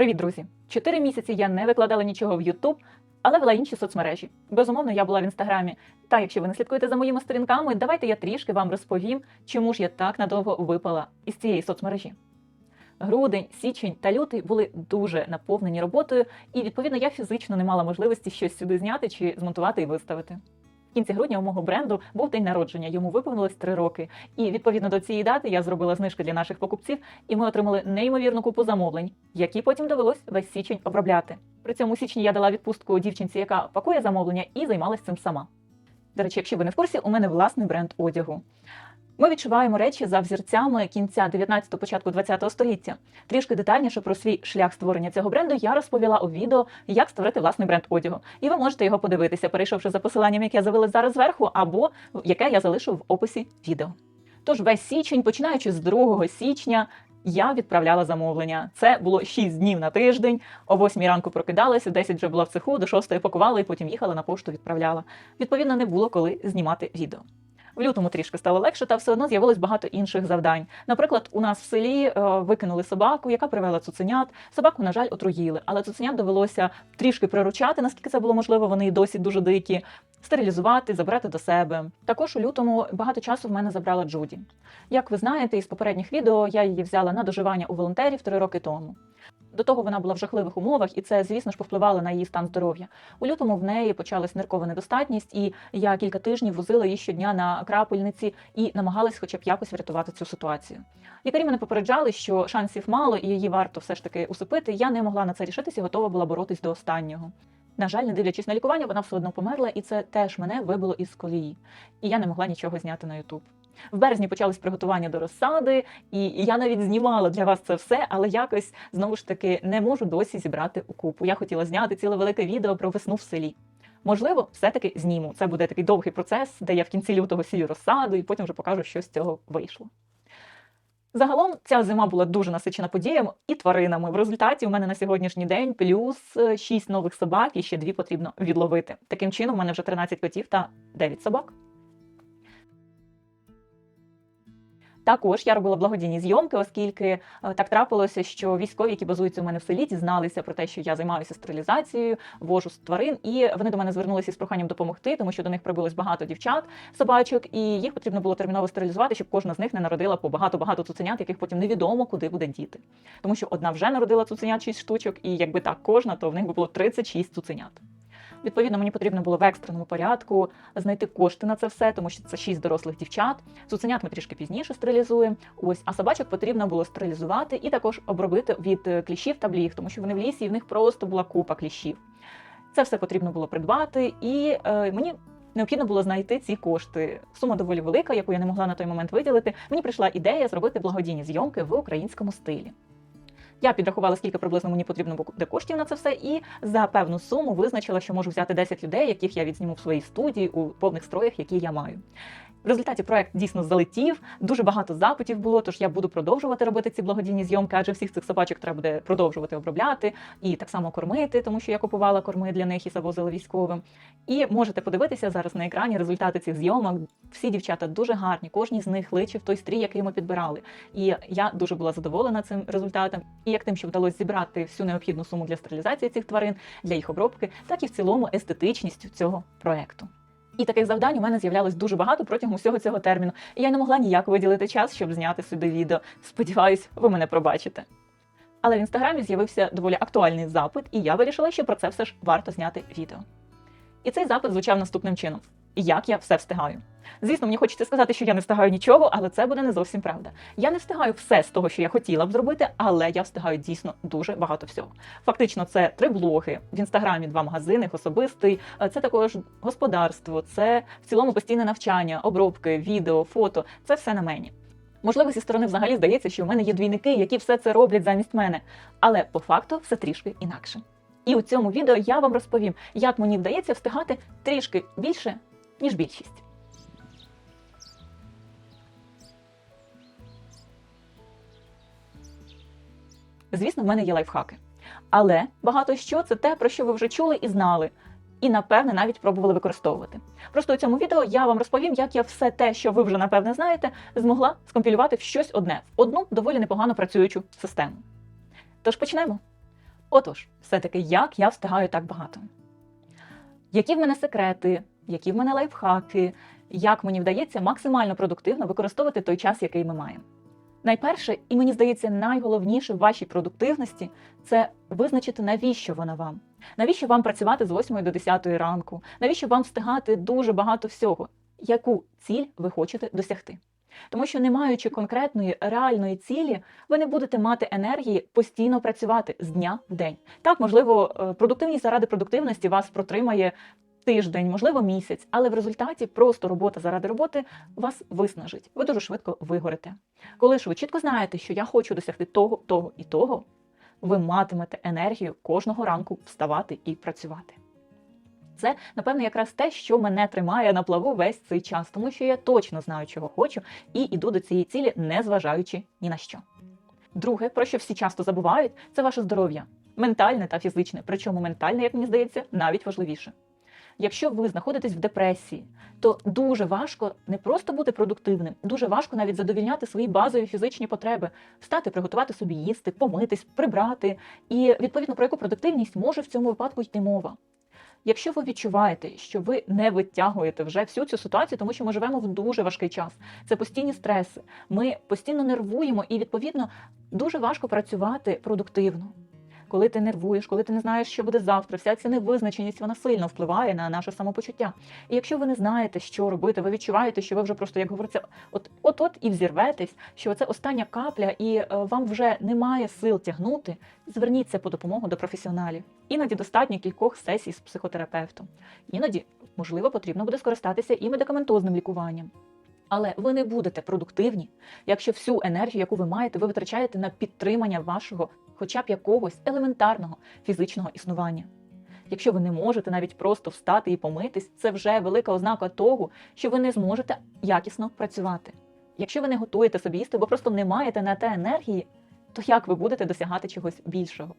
Привіт, друзі! Чотири місяці я не викладала нічого в YouTube, але вела інші соцмережі. Безумовно, я була в інстаграмі. Та якщо ви не слідкуєте за моїми сторінками, давайте я трішки вам розповім, чому ж я так надовго випала із цієї соцмережі. Грудень, січень та лютий були дуже наповнені роботою, і відповідно я фізично не мала можливості щось сюди зняти чи змонтувати і виставити. В кінці грудня у мого бренду був день народження, йому виповнилось три роки. І відповідно до цієї дати я зробила знижки для наших покупців, і ми отримали неймовірну купу замовлень, які потім довелось весь січень обробляти. При цьому січні я дала відпустку дівчинці, яка пакує замовлення, і займалась цим сама. До речі, якщо ви не в курсі, у мене власний бренд одягу. Ми відшиваємо речі за взірцями кінця 19-го, початку 20-го століття. Трішки детальніше про свій шлях створення цього бренду я розповіла у відео, як створити власний бренд одягу. І ви можете його подивитися, перейшовши за посиланням, яке я завела зараз зверху, або яке я залишу в описі відео. Тож весь січень, починаючи з 2 січня, я відправляла замовлення. Це було 6 днів на тиждень. О 8 ранку прокидалася, 10 вже була в цеху, до 6 пакувала і потім їхала на пошту, відправляла. Відповідно, не було коли знімати відео. В лютому трішки стало легше, та все одно з'явилось багато інших завдань. Наприклад, у нас в селі е, викинули собаку, яка привела цуценят. Собаку, на жаль, отруїли, але цуценят довелося трішки приручати, наскільки це було можливо. Вони і досі дуже дикі. Стерилізувати, забрати до себе. Також у лютому багато часу в мене забрала Джуді. Як ви знаєте, із попередніх відео я її взяла на доживання у волонтерів три роки тому. До того вона була в жахливих умовах, і це, звісно ж, повпливало на її стан здоров'я. У лютому в неї почалась ниркова недостатність, і я кілька тижнів возила її щодня на крапельниці і намагалась, хоча б якось врятувати цю ситуацію. Лікарі мене попереджали, що шансів мало, і її варто все ж таки усипити. Я не могла на це рішитися готова була боротись до останнього. На жаль, не дивлячись на лікування, вона все одно померла, і це теж мене вибило із колії. І я не могла нічого зняти на Ютуб. В березні почались приготування до розсади, і я навіть знімала для вас це все, але якось знову ж таки не можу досі зібрати у купу. Я хотіла зняти ціле велике відео про весну в селі. Можливо, все-таки зніму. Це буде такий довгий процес, де я в кінці лютого сію розсаду, і потім вже покажу, що з цього вийшло. Загалом ця зима була дуже насичена подіями і тваринами. В результаті у мене на сьогоднішній день плюс 6 нових собак і ще дві потрібно відловити. Таким чином, у мене вже 13 котів та 9 собак. Також я робила благодійні зйомки, оскільки е, так трапилося, що військові, які базуються у мене в селі, дізналися про те, що я займаюся стерилізацією, вожу з тварин, і вони до мене звернулися з проханням допомогти, тому що до них прибулось багато дівчат, собачок, і їх потрібно було терміново стерилізувати, щоб кожна з них не народила по багато-багато цуценят, яких потім невідомо куди буде діти. Тому що одна вже народила цуценят 6 штучок, і якби так кожна, то в них би було 36 цуценят. Відповідно, мені потрібно було в екстреному порядку знайти кошти на це все, тому що це шість дорослих дівчат. Цуценят ми трішки пізніше стерилізуємо. Ось, а собачок потрібно було стерилізувати і також обробити від е, кліщів та бліг, тому що вони в лісі і в них просто була купа кліщів. Це все потрібно було придбати, і е, мені. Необхідно було знайти ці кошти. Сума доволі велика, яку я не могла на той момент виділити. Мені прийшла ідея зробити благодійні зйомки в українському стилі. Я підрахувала, скільки приблизно мені потрібно буде коштів на це все, і за певну суму визначила, що можу взяти 10 людей, яких я відзніму в своїй студії у повних строях, які я маю. В результаті проект дійсно залетів, дуже багато запитів було. Тож я буду продовжувати робити ці благодійні зйомки, адже всіх цих собачок треба буде продовжувати обробляти і так само кормити, тому що я купувала корми для них і завозила військовим. І можете подивитися зараз на екрані результати цих зйомок. Всі дівчата дуже гарні, кожній з них личив той стрій, який ми підбирали. І я дуже була задоволена цим результатом. Як тим, що вдалося зібрати всю необхідну суму для стерилізації цих тварин, для їх обробки, так і в цілому естетичністю цього проекту. І таких завдань у мене з'являлось дуже багато протягом усього цього терміну. І я не могла ніяк виділити час, щоб зняти сюди відео. Сподіваюсь, ви мене пробачите. Але в інстаграмі з'явився доволі актуальний запит, і я вирішила, що про це все ж варто зняти відео. І цей запит звучав наступним чином: як я все встигаю. Звісно, мені хочеться сказати, що я не встигаю нічого, але це буде не зовсім правда. Я не встигаю все з того, що я хотіла б зробити, але я встигаю дійсно дуже багато всього. Фактично, це три блоги в інстаграмі, два магазини, особистий. Це також господарство, це в цілому постійне навчання, обробки, відео, фото. Це все на мені. Можливо, зі сторони взагалі здається, що в мене є двійники, які все це роблять замість мене. Але по факту все трішки інакше. І у цьому відео я вам розповім, як мені вдається встигати трішки більше, ніж більшість. Звісно, в мене є лайфхаки. Але багато що це те, про що ви вже чули і знали, і, напевне, навіть пробували використовувати. Просто у цьому відео я вам розповім, як я все те, що ви вже напевне знаєте, змогла скомпілювати в щось одне, в одну доволі непогано працюючу систему. Тож почнемо. Отож, все-таки як я встигаю так багато? Які в мене секрети, які в мене лайфхаки, як мені вдається максимально продуктивно використовувати той час, який ми маємо? Найперше, і мені здається, найголовніше в вашій продуктивності це визначити, навіщо вона вам. Навіщо вам працювати з 8 до 10 ранку? Навіщо вам встигати дуже багато всього? Яку ціль ви хочете досягти? Тому що, не маючи конкретної реальної цілі, ви не будете мати енергії постійно працювати з дня в день. Так, можливо, е, продуктивність заради продуктивності вас протримає тиждень, можливо, місяць, але в результаті просто робота заради роботи вас виснажить. Ви дуже швидко вигорите. Коли ж ви чітко знаєте, що я хочу досягти того, того і того, ви матимете енергію кожного ранку вставати і працювати. Це, напевно, якраз те, що мене тримає на плаву весь цей час, тому що я точно знаю, чого хочу, і йду до цієї цілі, не зважаючи ні на що. Друге, про що всі часто забувають, це ваше здоров'я, ментальне та фізичне. Причому ментальне, як мені здається, навіть важливіше. Якщо ви знаходитесь в депресії, то дуже важко не просто бути продуктивним, дуже важко навіть задовільняти свої базові фізичні потреби, встати, приготувати собі їсти, помитись, прибрати. І відповідно про яку продуктивність може в цьому випадку йти мова. Якщо ви відчуваєте, що ви не витягуєте вже всю цю ситуацію, тому що ми живемо в дуже важкий час, це постійні стреси, ми постійно нервуємо, і відповідно дуже важко працювати продуктивно. Коли ти нервуєш, коли ти не знаєш, що буде завтра, вся ця невизначеність вона сильно впливає на наше самопочуття. І якщо ви не знаєте, що робити, ви відчуваєте, що ви вже просто, як говориться, от от от і взірветесь, що це остання капля, і е, вам вже немає сил тягнути. Зверніться по допомогу до професіоналів. Іноді достатньо кількох сесій з психотерапевтом. Іноді, можливо, потрібно буде скористатися і медикаментозним лікуванням. Але ви не будете продуктивні, якщо всю енергію, яку ви маєте, ви витрачаєте на підтримання вашого, хоча б якогось елементарного фізичного існування. Якщо ви не можете навіть просто встати і помитись, це вже велика ознака того, що ви не зможете якісно працювати. Якщо ви не готуєте собі їсти, бо просто не маєте на те енергії, то як ви будете досягати чогось більшого?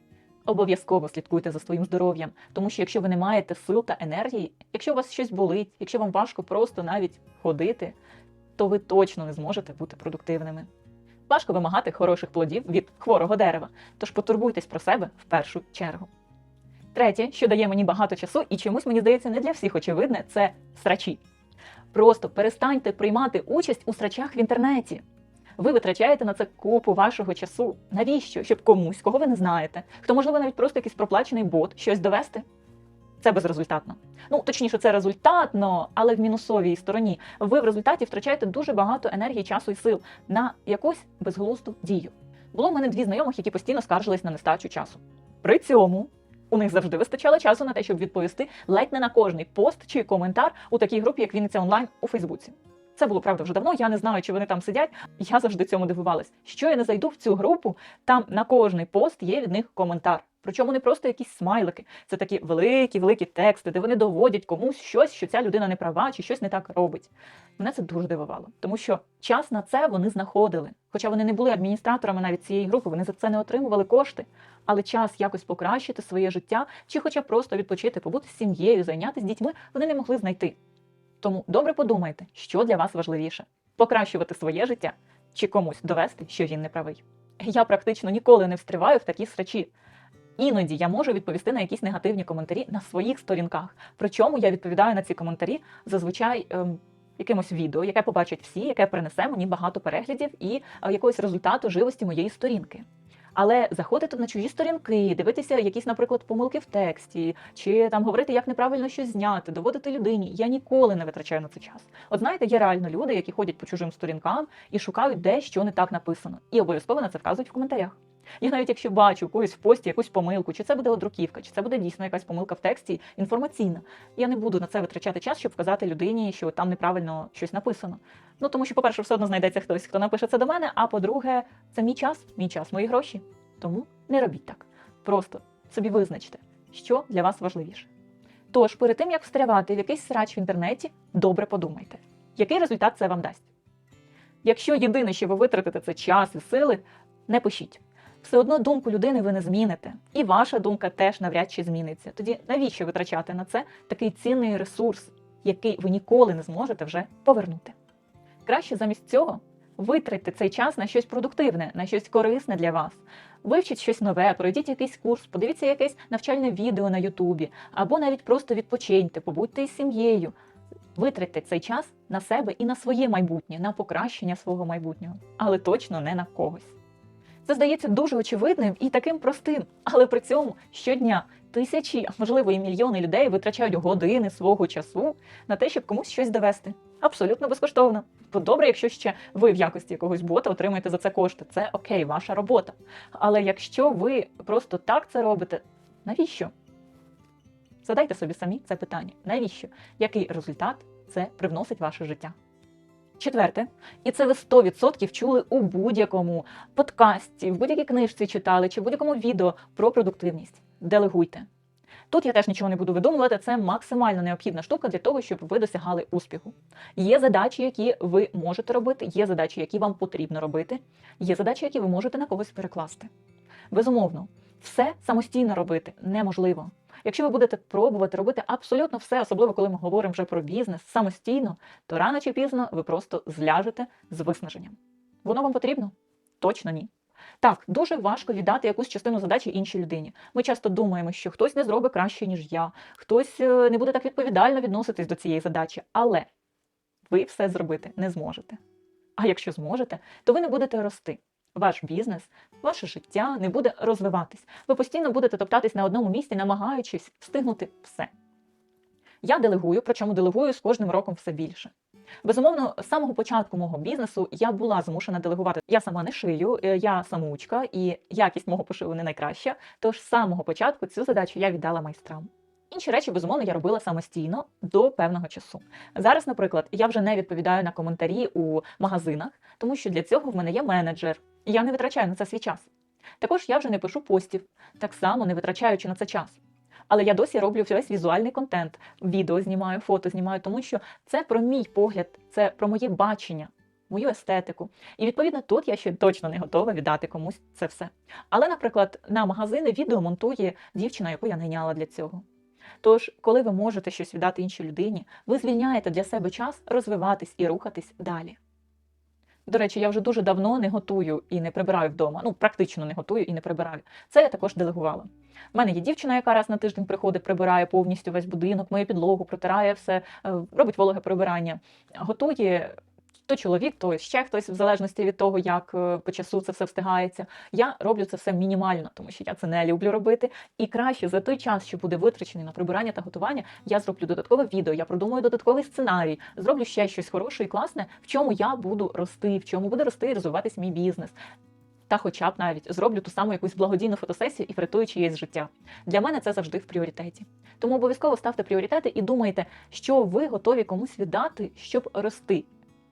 Обов'язково слідкуйте за своїм здоров'ям, тому що якщо ви не маєте сил та енергії, якщо у вас щось болить, якщо вам важко просто навіть ходити, то ви точно не зможете бути продуктивними. Важко вимагати хороших плодів від хворого дерева, тож потурбуйтесь про себе в першу чергу. Третє, що дає мені багато часу, і чомусь мені здається, не для всіх очевидне, це срачі. Просто перестаньте приймати участь у срачах в інтернеті. Ви витрачаєте на це купу вашого часу. Навіщо? Щоб комусь, кого ви не знаєте, хто, можливо, навіть просто якийсь проплачений бот, щось довести. Це безрезультатно. Ну, точніше, це результатно, але в мінусовій стороні. Ви в результаті втрачаєте дуже багато енергії, часу і сил на якусь безглузду дію. Було в мене дві знайомих, які постійно скаржились на нестачу часу. При цьому у них завжди вистачало часу на те, щоб відповісти ледь не на кожний пост чи коментар у такій групі, як Вінниця онлайн у Фейсбуці. Це було правда вже давно. Я не знаю, чи вони там сидять. Я завжди цьому дивувалась. Що я не зайду в цю групу, там на кожний пост є від них коментар. Причому не просто якісь смайлики, це такі великі, великі тексти, де вони доводять комусь щось, що ця людина не права чи щось не так робить. Мене це дуже дивувало, тому що час на це вони знаходили. Хоча вони не були адміністраторами навіть цієї групи, вони за це не отримували кошти. Але час якось покращити своє життя, чи хоча просто відпочити, побути з сім'єю, зайнятися дітьми, вони не могли знайти. Тому добре подумайте, що для вас важливіше: покращувати своє життя чи комусь довести, що він не правий. Я практично ніколи не встріваю в такі срачі. Іноді я можу відповісти на якісь негативні коментарі на своїх сторінках. Причому я відповідаю на ці коментарі зазвичай ем, якимось відео, яке побачать всі, яке принесе мені багато переглядів і е, якогось результату живості моєї сторінки. Але заходити на чужі сторінки, дивитися якісь, наприклад, помилки в тексті, чи там говорити, як неправильно щось зняти, доводити людині. Я ніколи не витрачаю на це час. От знаєте, є реально люди, які ходять по чужим сторінкам і шукають, де що не так написано, і обов'язково на це вказують в коментарях. Я навіть якщо бачу когось в пості якусь помилку, чи це буде одруківка, чи це буде дійсно якась помилка в тексті інформаційна, я не буду на це витрачати час, щоб вказати людині, що там неправильно щось написано. Ну тому що, по-перше, все одно знайдеться хтось, хто напише це до мене. А по-друге, це мій час, мій час, мої гроші. Тому не робіть так. Просто собі визначте, що для вас важливіше. Тож, перед тим як встрявати в якийсь срач в інтернеті, добре подумайте, який результат це вам дасть. Якщо єдине, що ви витратите, це час і сили, не пишіть. Все одно думку людини ви не зміните, і ваша думка теж навряд чи зміниться. Тоді навіщо витрачати на це такий цінний ресурс, який ви ніколи не зможете вже повернути? Краще замість цього витратьте цей час на щось продуктивне, на щось корисне для вас. Вивчіть щось нове, пройдіть якийсь курс, подивіться якесь навчальне відео на Ютубі, або навіть просто відпочиньте, побудьте із сім'єю. Витратьте цей час на себе і на своє майбутнє, на покращення свого майбутнього, але точно не на когось. Це здається дуже очевидним і таким простим, але при цьому щодня тисячі, можливо і мільйони людей витрачають години свого часу на те, щоб комусь щось довести. Абсолютно безкоштовно. Бо добре, якщо ще ви в якості якогось бота отримаєте за це кошти. Це окей, ваша робота. Але якщо ви просто так це робите, навіщо? Задайте собі самі це питання. Навіщо? Який результат це привносить в ваше життя? Четверте, і це ви 100% чули у будь-якому подкасті, в будь-якій книжці читали чи в будь-якому відео про продуктивність. Делегуйте. Тут я теж нічого не буду видумувати, це максимально необхідна штука для того, щоб ви досягали успіху. Є задачі, які ви можете робити, є задачі, які вам потрібно робити, є задачі, які ви можете на когось перекласти. Безумовно, все самостійно робити неможливо. Якщо ви будете пробувати робити абсолютно все, особливо коли ми говоримо вже про бізнес самостійно, то рано чи пізно ви просто зляжете з виснаженням. Воно вам потрібно? Точно ні. Так, дуже важко віддати якусь частину задачі іншій людині. Ми часто думаємо, що хтось не зробить краще, ніж я, хтось е, не буде так відповідально відноситись до цієї задачі, але ви все зробити не зможете. А якщо зможете, то ви не будете рости. Ваш бізнес, ваше життя не буде розвиватись. Ви постійно будете топтатись на одному місці, намагаючись встигнути все. Я делегую, причому делегую з кожним роком все більше. Безумовно, з самого початку мого бізнесу я була змушена делегувати. Я сама не шию, е, я самоучка, і якість мого пошиву не найкраща. Тож з самого початку цю задачу я віддала майстрам. Інші речі, безумовно, я робила самостійно до певного часу. Зараз, наприклад, я вже не відповідаю на коментарі у магазинах, тому що для цього в мене є менеджер, і я не витрачаю на це свій час. Також я вже не пишу постів, так само не витрачаючи на це час. Але я досі роблю весь візуальний контент, відео знімаю, фото знімаю, тому що це про мій погляд, це про моє бачення, мою естетику. І відповідно тут я ще точно не готова віддати комусь це все. Але, наприклад, на магазини відео монтує дівчина, яку я найняла для цього. Тож, коли ви можете щось віддати іншій людині, ви звільняєте для себе час розвиватись і рухатись далі. До речі, я вже дуже давно не готую і не прибираю вдома. Ну, практично не готую і не прибираю. Це я також делегувала. У мене є дівчина, яка раз на тиждень приходить, прибирає повністю весь будинок, миє підлогу, протирає все, е, робить вологе прибирання, готує. То чоловік, то ще хтось, в залежності від того, як е, по часу це все встигається. Я роблю це все мінімально, тому що я це не люблю робити. І краще за той час, що буде витрачений на прибирання та готування, я зроблю додаткове відео, я продумаю додатковий сценарій, зроблю ще щось хороше і класне, в чому я буду рости, в чому буде рости і розвиватись мій бізнес. Та, хоча б навіть зроблю ту саму якусь благодійну фотосесію і врятую чиєсь життя. Для мене це завжди в пріоритеті. Тому обов'язково ставте пріоритети і думайте, що ви готові комусь віддати, щоб рости.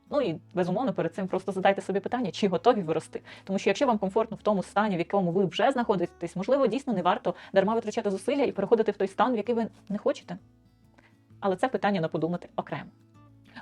Ну і безумовно перед цим просто задайте собі питання, чи готові ви рости. Тому що якщо вам комфортно в тому стані, в якому ви вже знаходитесь, можливо, дійсно не варто дарма витрачати зусилля і переходити в той стан, в який ви не хочете. Але це питання на подумати окремо.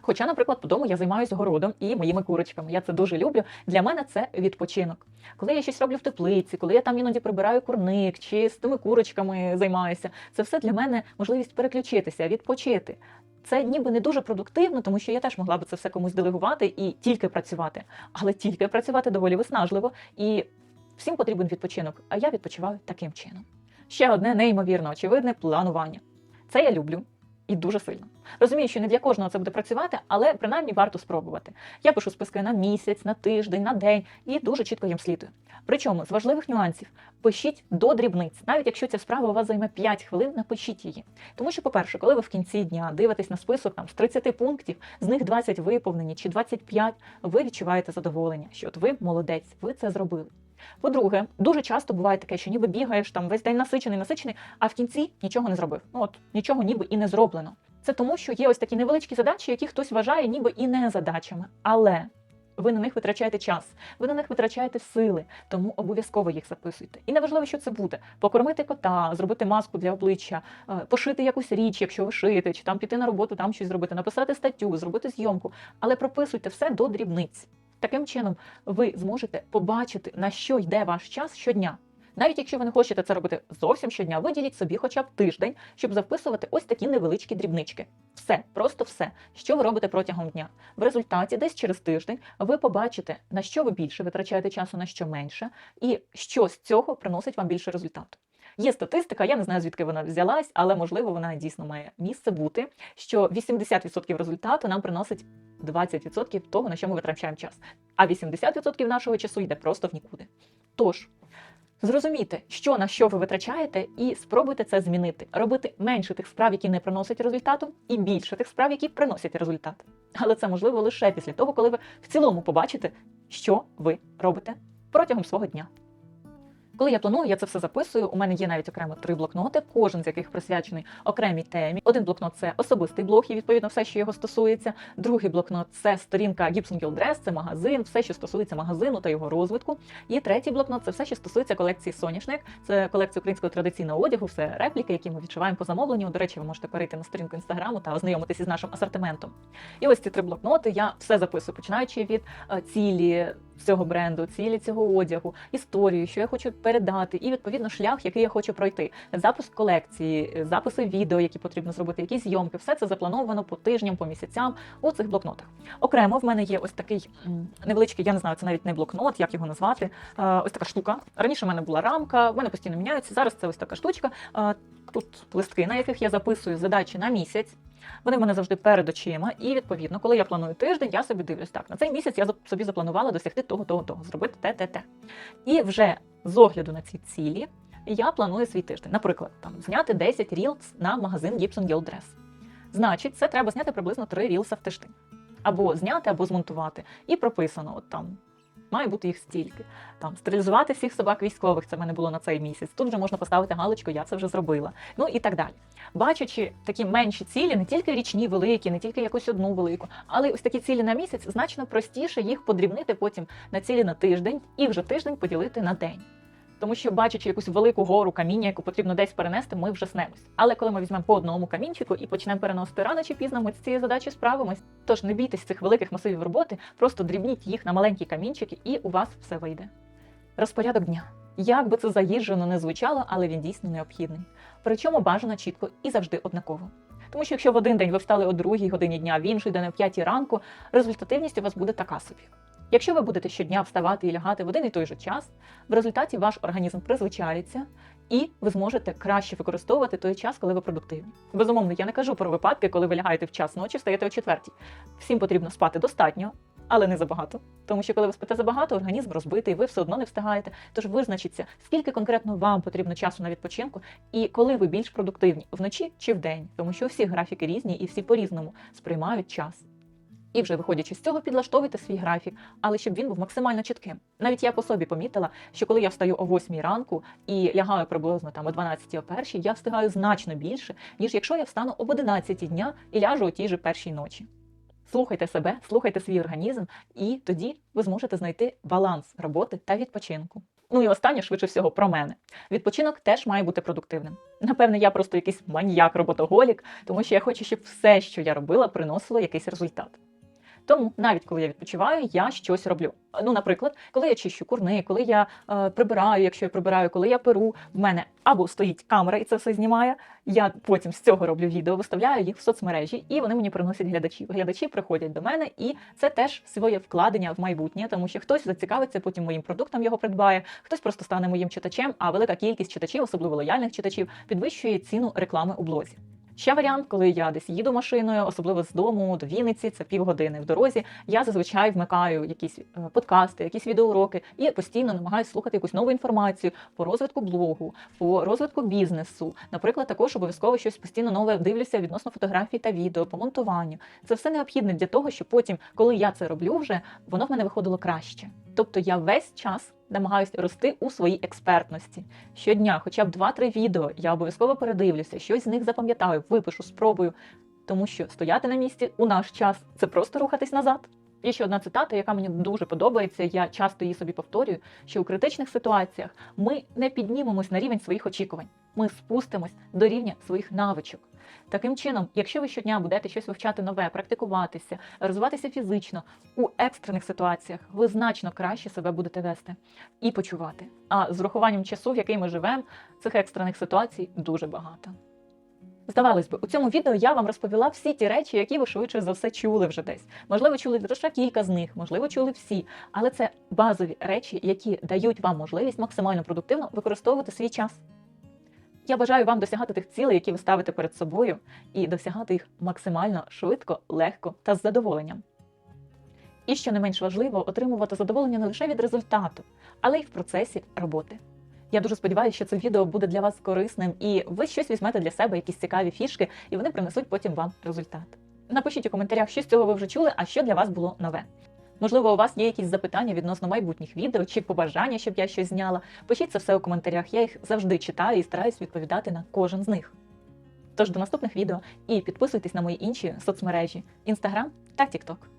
Хоча, наприклад, по дому я займаюся городом і моїми курочками. Я це дуже люблю. Для мене це відпочинок. Коли я щось роблю в теплиці, коли я там іноді прибираю курник чи з тими курочками займаюся, це все для мене можливість переключитися, відпочити. Це ніби не дуже продуктивно, тому що я теж могла би це все комусь делегувати і тільки працювати. Але тільки працювати доволі виснажливо, і всім потрібен відпочинок. А я відпочиваю таким чином. Ще одне неймовірно очевидне планування. Це я люблю і дуже сильно. Розумію, що не для кожного це буде працювати, але принаймні варто спробувати. Я пишу списки на місяць, на тиждень, на день і дуже чітко їм слідую. Причому з важливих нюансів пишіть до дрібниць, навіть якщо ця справа у вас займе 5 хвилин, напишіть її. Тому що, по-перше, коли ви в кінці дня дивитесь на список там з 30 пунктів, з них 20 виповнені чи 25, ви відчуваєте задоволення, що от ви молодець, ви це зробили. По-друге, дуже часто буває таке, що ніби бігаєш там весь день насичений, насичений, а в кінці нічого не зробив. Ну от нічого ніби і не зроблено. Це тому, що є ось такі невеличкі задачі, які хтось вважає ніби і не задачами. Але ви на них витрачаєте час, ви на них витрачаєте сили, тому обов'язково їх записуйте. І неважливо, що це буде: покормити кота, зробити маску для обличчя, е, пошити якусь річ, якщо ви шиєте, чи там піти на роботу, там щось зробити, написати статтю, зробити зйомку. Але прописуйте все до дрібниць. Таким чином, ви зможете побачити, на що йде ваш час щодня. Навіть якщо ви не хочете це робити зовсім щодня, виділіть собі хоча б тиждень, щоб записувати ось такі невеличкі дрібнички. Все, просто все, що ви робите протягом дня. В результаті, десь через тиждень, ви побачите, на що ви більше витрачаєте часу, на що менше, і що з цього приносить вам більше результату. Є статистика, я не знаю звідки вона взялась, але можливо вона дійсно має місце бути. Що 80% результату нам приносить 20% того, на що ми витрачаємо час, а 80% нашого часу йде просто в нікуди. Тож зрозумійте, що на що ви витрачаєте, і спробуйте це змінити. Робити менше тих справ, які не приносять результату, і більше тих справ, які приносять результат. Але це можливо лише після того, коли ви в цілому побачите, що ви робите протягом свого дня. Коли я планую, я це все записую. У мене є навіть окремо три блокноти, кожен з яких присвячений окремій темі. Один блокнот це особистий блог, і відповідно все, що його стосується. Другий блокнот це сторінка Gibson Guild Dress, це магазин, все, що стосується магазину та його розвитку. І третій блокнот це все, що стосується колекції соняшник. Це колекція українського традиційного одягу, все репліки, які ми відшиваємо по замовленню. До речі, ви можете перейти на сторінку інстаграму та ознайомитися з нашим асортиментом. І ось ці три блокноти я все записую, починаючи від е, цілі цього бренду, цілі цього одягу, історію, що я хочу передати, і відповідно шлях, який я хочу пройти. Запуск колекції, записи відео, які потрібно зробити, якісь зйомки, все це заплановано по тижням, по місяцям у цих блокнотах. Окремо в мене є ось такий невеличкий, я не знаю, це навіть не блокнот, як його назвати. Ось така штука. Раніше в мене була рамка, в мене постійно міняються. Зараз це ось така штучка. Тут листки, на яких я записую задачі на місяць. Вони в мене завжди перед очима, і відповідно, коли я планую тиждень, я собі дивлюсь так. На цей місяць я собі запланувала досягти того, того, того, зробити те, те, те. І вже з огляду на ці цілі я планую свій тиждень. Наприклад, там зняти 10 рілс на магазин Gibson Guild Dress. Значить, це треба зняти приблизно 3 рілса в тиждень. Або зняти, або змонтувати. І прописано, от там. Має бути їх стільки. Там стерилізувати всіх собак військових, це в мене було на цей місяць. Тут вже можна поставити галочку, я це вже зробила. Ну і так далі. Бачачи такі менші цілі, не тільки річні великі, не тільки якусь одну велику, але ось такі цілі на місяць, значно простіше їх подрібнити потім на цілі на тиждень і вже тиждень поділити на день. Тому що, бачачи якусь велику гору каміння, яку потрібно десь перенести, ми вже снемось. Але коли ми візьмемо по одному камінчику і почнемо переносити рано чи пізно, ми з цією задачею справимось. Тож не бійтесь цих великих масивів роботи, просто дрібніть їх на маленькі камінчики, і у вас все вийде. Розпорядок дня. Як би це заїжджено не звучало, але він дійсно необхідний. Причому бажано чітко і завжди однаково. Тому що якщо в один день ви встали о другій годині дня, в інший день о п'ятій ранку, результативність у вас буде така собі. Якщо ви будете щодня вставати і лягати в один і той же час, в результаті ваш організм призвичається, і ви зможете краще використовувати той час, коли ви продуктивні. Безумовно, я не кажу про випадки, коли ви лягаєте в час ночі, встаєте о четвертій. Всім потрібно спати достатньо, але не забагато. Тому що коли ви спите забагато, організм розбитий, ви все одно не встигаєте. Тож визначіться, скільки конкретно вам потрібно часу на відпочинку, і коли ви більш продуктивні вночі чи вдень, тому що всі графіки різні і всі по-різному сприймають час. І вже виходячи з цього, підлаштовуйте свій графік, але щоб він був максимально чітким. Навіть я по собі помітила, що коли я встаю о 8 ранку і лягаю приблизно там о 12 о 1, я встигаю значно більше, ніж якщо я встану об 11 дня і ляжу о тій же першій ночі. Слухайте себе, слухайте свій організм, і тоді ви зможете знайти баланс роботи та відпочинку. Ну і останнє, швидше всього, про мене. Відпочинок теж має бути продуктивним. Напевне, я просто якийсь маніяк роботоголік, тому що я хочу, щоб все, що я робила, приносило якийсь результат. Тому навіть коли я відпочиваю, я щось роблю. Ну, наприклад, коли я чищу курни, коли я е, прибираю, якщо я прибираю, коли я перу, в мене або стоїть камера і це все знімає. Я потім з цього роблю відео, виставляю їх в соцмережі, і вони мені приносять глядачів. Глядачі приходять до мене, і це теж своє вкладення в майбутнє, тому що хтось зацікавиться потім моїм продуктом, його придбає, хтось просто стане моїм читачем. А велика кількість читачів, особливо лояльних читачів, підвищує ціну реклами у блозі. Ще варіант, коли я десь їду машиною, особливо з дому до Вінниці, це півгодини в дорозі. Я зазвичай вмикаю якісь е, подкасти, якісь відеоуроки і постійно намагаюся слухати якусь нову інформацію по розвитку блогу, по розвитку бізнесу. Наприклад, також обов'язково щось постійно нове дивлюся відносно фотографій та відео, по монтуванню. Це все необхідне для того, щоб потім, коли я це роблю, вже воно в мене виходило краще. Тобто я весь час намагаюся рости у своїй експертності. Щодня, хоча б 2-3 відео, я обов'язково передивлюся, щось з них запам'ятаю, випишу, спробую. Тому що стояти на місці у наш час це просто рухатись назад. Є ще одна цитата, яка мені дуже подобається. Я часто її собі повторюю, що у критичних ситуаціях ми не піднімемось на рівень своїх очікувань, ми спустимось до рівня своїх навичок. Таким чином, якщо ви щодня будете щось вивчати нове, практикуватися, розвиватися фізично у екстрених ситуаціях, ви значно краще себе будете вести і почувати. А з урахуванням часу, в який ми живемо, цих екстрених ситуацій дуже багато. Здавалось би, у цьому відео я вам розповіла всі ті речі, які ви швидше за все чули вже десь. Можливо, чули лише кілька з них, можливо, чули всі, але це базові речі, які дають вам можливість максимально продуктивно використовувати свій час. Я бажаю вам досягати тих цілей, які ви ставите перед собою, і досягати їх максимально швидко, легко та з задоволенням. І що не менш важливо, отримувати задоволення не лише від результату, але й в процесі роботи. Я дуже сподіваюся, що це відео буде для вас корисним, і ви щось візьмете для себе, якісь цікаві фішки, і вони принесуть потім вам результат. Напишіть у коментарях, що з цього ви вже чули, а що для вас було нове. Можливо, у вас є якісь запитання відносно майбутніх відео чи побажання, щоб я щось зняла. Пишіть це все у коментарях. Я їх завжди читаю і стараюсь відповідати на кожен з них. Тож до наступних відео і підписуйтесь на мої інші соцмережі: Instagram та TikTok.